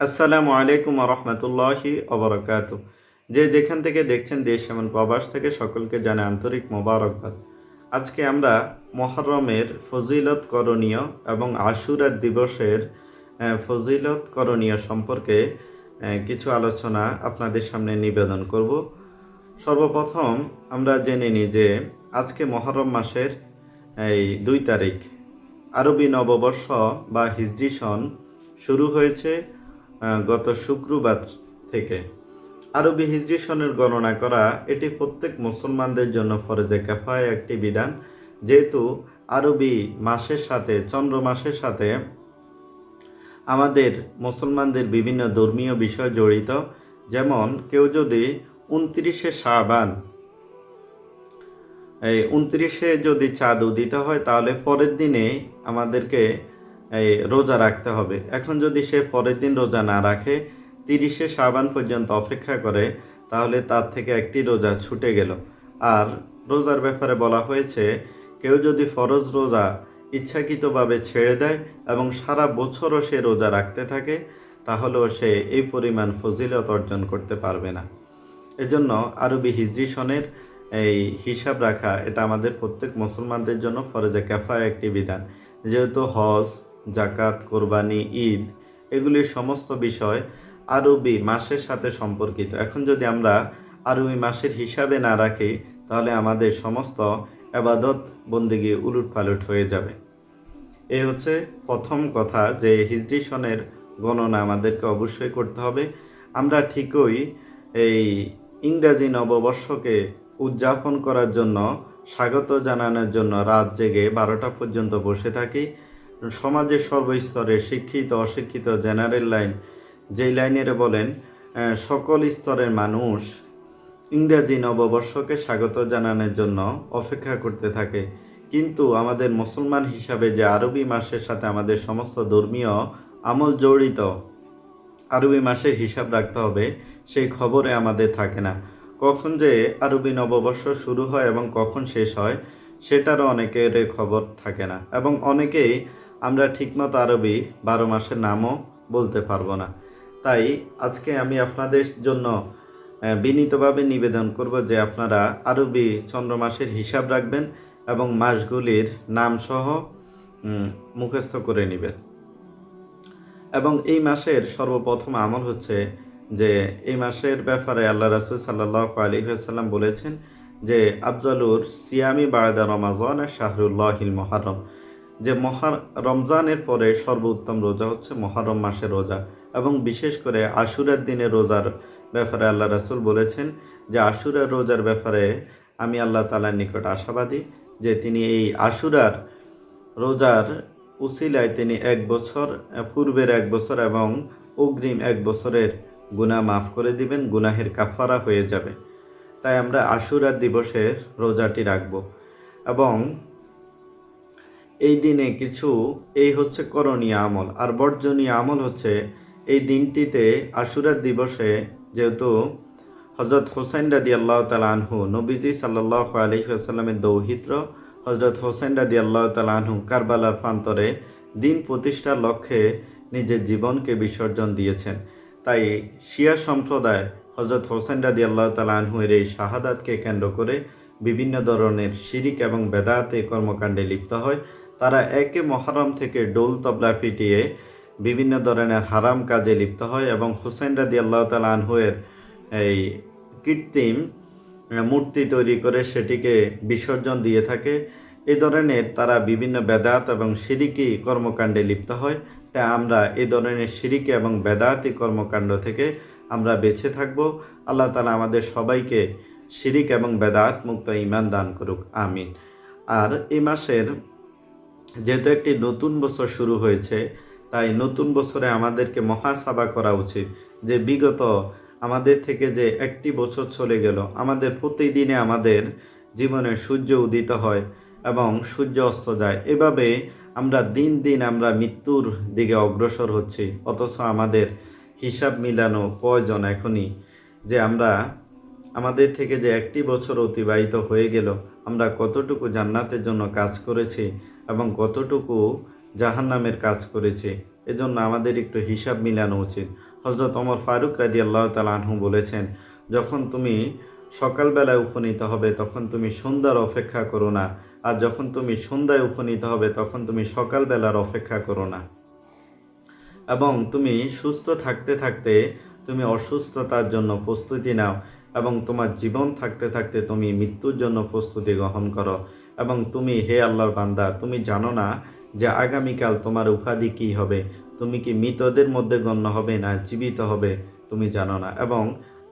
আসসালামু আলাইকুম রহমতুল্লাহি অবরকাত যে যেখান থেকে দেখছেন দেশ এমন প্রবাস থেকে সকলকে জানে আন্তরিক মোবারকবাদ। আজকে আমরা মহরমের ফজিলত করণীয় এবং আশুরাত দিবসের ফজিলত করণীয় সম্পর্কে কিছু আলোচনা আপনাদের সামনে নিবেদন করব। সর্বপ্রথম আমরা জেনে নিই যে আজকে মহরম মাসের, এই দুই তারিখ। আরবি নববর্ষ বা হিজরি সন শুরু হয়েছে গত শুক্রবার থেকে। আরবি হিজরি সনের গণনা করা এটি প্রত্যেক মুসলমানদের জন্য ফরজে কাফায় একটি বিধান। যেহেতু আরবি মাসের সাথে, চন্দ্র মাসের সাথে আমাদের মুসলমানদের বিভিন্ন ধর্মীয় বিষয় জড়িত। যেমন কেউ যদি উনত্রিশে শাবান, এই উনত্রিশে যদি চাঁদ উদিত হয়, তাহলে পরের দিনে আমাদেরকে এই রোজা রাখতে হবে। এখন যদি সে পরের দিন রোজা না রাখে, তিরিশে শাবান পর্যন্ত অপেক্ষা করে, তাহলে তার থেকে একটি রোজা ছুটে গেল। আর রোজার ব্যাপারে বলা হয়েছে, কেউ যদি ফরজ রোজা ইচ্ছাকৃতভাবে ছেড়ে দেয় এবং সারা বছরও সে রোজা রাখতে থাকে, তাহলেও সে এই পরিমাণ ফজিলত অর্জন করতে পারবে না। এজন্য আরবি হিজরি সনের এই হিসাব রাখা, এটা আমাদের প্রত্যেক মুসলমানদের জন্য ফরজে ক্যাফায় একটি বিধান। যেহেতু হজ জাকাত, কোরবানি, ঈদ এগুলির সমস্ত বিষয় আরবি মাসের সাথে সম্পর্কিত। এখন যদি আমরা আরবি মাসের হিসাবে না রাখি, তাহলে আমাদের সমস্ত আবাদত বন্দিগি উলুট পালট হয়ে যাবে। এই হচ্ছে প্রথম কথা যে হিজরি সনের গণনা আমাদেরকে অবশ্যই করতে হবে। আমরা ঠিকই এই ইংরাজি নববর্ষকে উদযাপন করার জন্য, স্বাগত জানানোর জন্য রাত জেগে বারোটা পর্যন্ত বসে থাকি। সমাজের সর্বস্তরে শিক্ষিত, অশিক্ষিত জেনারেল লাইন, যেই লাইনের বলেন সকল স্তরের মানুষ ইংরাজি নববর্ষকে স্বাগত জানানোর জন্য অপেক্ষা করতে থাকে। কিন্তু আমাদের মুসলমান হিসাবে যে আরবি মাসের সাথে আমাদের সমস্ত ধর্মীয় আমল জড়িত, আরবি মাসের হিসাব রাখতে হবে, সেই খবরে আমাদের থাকে না। কখন যে আরবি নববর্ষ শুরু হয় এবং কখন শেষ হয়, সেটারও অনেকের খবর থাকে না। এবং অনেকেই আমরা ঠিকমতো আরবি বারো মাসের নামও বলতে পারব না। তাই আজকে আমি আপনাদের জন্য বিনীতভাবে নিবেদন করব যে আপনারা আরবি চন্দ্র মাসের হিসাব রাখবেন এবং মাসগুলির নামসহ মুখস্থ করে নেবেন। এবং এই মাসের সর্বপ্রথম আমল হচ্ছে যে, এই মাসের ব্যাপারে আল্লাহ রাসুল সাল্লাহ আলী সাল্লাম বলেছেন যে, আফজালুর সিয়ামি বায়দা রমাজন শাহরুল্লাহিল মহারম যে মহা রমজানের পরে সর্বোত্তম রোজা হচ্ছে মহরম মাসের রোজা এবং বিশেষ করে আশুরার দিনে রোজার ব্যাপারে আল্লাহ রাসুল বলেছেন যে আশুরার রোজার ব্যাপারে আমি আল্লাহ তালার নিকট আশাবাদী যে তিনি এই আশুরার রোজার উসিলায় তিনি এক বছর পূর্বের এক বছর এবং অগ্রিম এক বছরের গুনাহ মাফ করে দিবেন, গুনাহের কাফারা হয়ে যাবে। তাই আমরা আশুরার দিবসের রোজাটি রাখব এবং এই দিনে কিছু, এই হচ্ছে করণীয় আমল। আর বর্জনীয় আমল হচ্ছে এই দিনটিতে আশুরার দিবসে যেহেতু হজরত হোসেন রাদি আল্লাহ তালা আনহু, নবীজি সাল্লাহ আলহিহাস্লামের দৌহিত্র হজরত হোসেন রাদি আল্লাহ তালা আনহু কারবালার প্রান্তরে দিন প্রতিষ্ঠার লক্ষ্যে নিজের জীবনকে বিসর্জন দিয়েছেন। তাই শিয়া সম্প্রদায় হজরত হোসেন রাদি আল্লাহ তালা আনহুয়ের এই শাহাদাতকে কেন্দ্র করে বিভিন্ন ধরনের শিরিক এবং বেদাতে কর্মকাণ্ডে লিপ্ত হয়। তারা একে মহরম থেকে ডোল তবলা পিটিয়ে বিভিন্ন ধরনের হারাম কাজে লিপ্ত হয় এবং হুসেন রাদি আল্লাহ তালা আনহুয়ের এই কৃত্রিম মূর্তি তৈরি করে সেটিকে বিসর্জন দিয়ে থাকে। এ ধরনের তারা বিভিন্ন বেদাত এবং সিরিকি কর্মকাণ্ডে লিপ্ত হয়। তাই আমরা এ ধরনের সিরিকি এবং বেদাতি কর্মকাণ্ড থেকে আমরা বেঁচে থাকব। আল্লাহ তালা আমাদের সবাইকে শিরিক এবং বেদাত মুক্ত ইমান দান করুক, আমিন। আর এই মাসের যেহেতু একটি নতুন বছর শুরু হয়েছে, তাই নতুন বছরে আমাদেরকে মহাসাবা করা উচিত যে বিগত আমাদের থেকে যে একটি বছর চলে গেল, আমাদের প্রতিদিনে আমাদের জীবনে সূর্য উদিত হয় এবং সূর্য অস্ত যায়। এভাবে আমরা দিন দিন আমরা মৃত্যুর দিকে অগ্রসর হচ্ছি, অথচ আমাদের হিসাব মিলানো প্রয়োজন এখনই যে আমরা আমাদের থেকে যে একটি বছর অতিবাহিত হয়ে গেল, আমরা কতটুকু জান্নাতের জন্য কাজ করেছি এবং কতটুকু জাহান্নামের কাজ করেছে, এজন্য আমাদের একটু হিসাব মিলানো উচিত। হজরত অমর ফারুক রাজি আল্লাহ তাল আনহু বলেছেন, যখন তুমি সকালবেলায় উপনীত হবে, তখন তুমি সন্ধ্যার অপেক্ষা করো না। আর যখন তুমি সন্ধ্যায় উপনীত হবে, তখন তুমি সকালবেলার অপেক্ষা করো না। এবং তুমি সুস্থ থাকতে থাকতে তুমি অসুস্থতার জন্য প্রস্তুতি নাও এবং তোমার জীবন থাকতে থাকতে তুমি মৃত্যুর জন্য প্রস্তুতি গ্রহণ করো। এবং তুমি হে আল্লাহর বান্দা, তুমি জানো না যে আগামীকাল তোমার উপাধি কী হবে? তুমি কি মৃতদের মধ্যে গণ্য হবে না জীবিত হবে? তুমি জানো না। এবং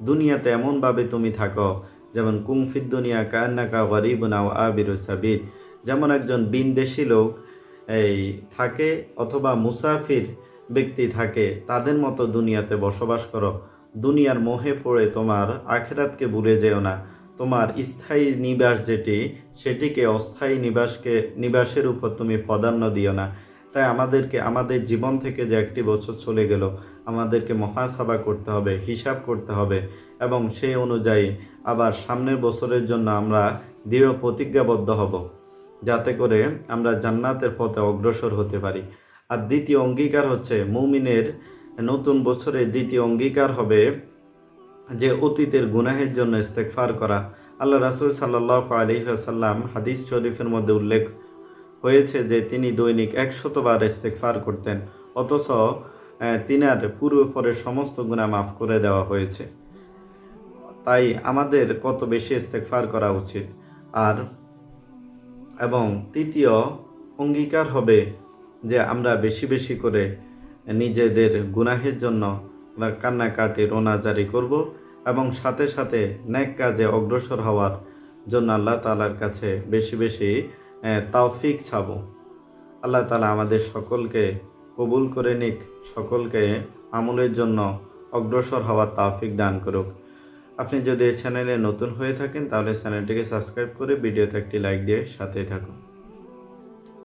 দুনিয়াতে এমনভাবে তুমি থাকো, যেমন কুংফিদ দুনিয়া কান্নাকা গরিব নাও আবির সাবির। যেমন একজন বিনদেশি লোক এই থাকে অথবা মুসাফির ব্যক্তি থাকে, তাদের মতো দুনিয়াতে বসবাস করো। দুনিয়ার মোহে পড়ে তোমার, আখেরাতকে ভুলে যেও না। তোমার স্থায়ী নিবাস যেটি, সেটিকে অস্থায়ী নিবাসকে, নিবাসের উপর তুমি প্রাধান্য দিও না। তাই আমাদেরকে, আমাদের জীবন থেকে যে একটি বছর চলে গেল, আমাদেরকে মহাসভা করতে হবে, হিসাব করতে হবে এবং সেই অনুযায়ী আবার সামনের বছরের জন্য আমরা দৃঢ় প্রতিজ্ঞাবদ্ধ হব, যাতে করে আমরা জান্নাতের পথে অগ্রসর হতে পারি। আর দ্বিতীয় অঙ্গীকার হচ্ছে, মুমিনের নতুন বছরের দ্বিতীয় অঙ্গীকার হবে যে অতীতের গুনাহের জন্য ইস্তেকফার করা। আল্লাহ রাসুল সাল্লাহ আলহিহাসাল্লাম হাদিস শরীফের মধ্যে উল্লেখ হয়েছে যে তিনি দৈনিক একশতবার ইস্তেকফার করতেন, অথচ তিনার পূর্বপরের সমস্ত গুণা মাফ করে দেওয়া হয়েছে। তাই আমাদের কত বেশি ইস্তেকফার করা উচিত। আর, এবং তৃতীয়, অঙ্গীকার হবে যে আমরা বেশি বেশি করে নিজেদের গুনাহের জন্য আমরা কান্নাকাটি রোনাজারি করব এবং সাথে সাথে ন্যাক কাজে অগ্রসর হওয়ার জন্য আল্লাহ তালার কাছে বেশি বেশি তাওফিক ছাব আল্লাহ তালা আমাদের সকলকে কবুল করে নিক, সকলকে আমলের জন্য অগ্রসর হওয়ার তাওফিক দান করুক। আপনি যদি এই চ্যানেলে নতুন হয়ে থাকেন তাহলে চ্যানেলটিকে সাবস্ক্রাইব করে ভিডিওতে একটি লাইক দিয়ে সাথেই থাকুন।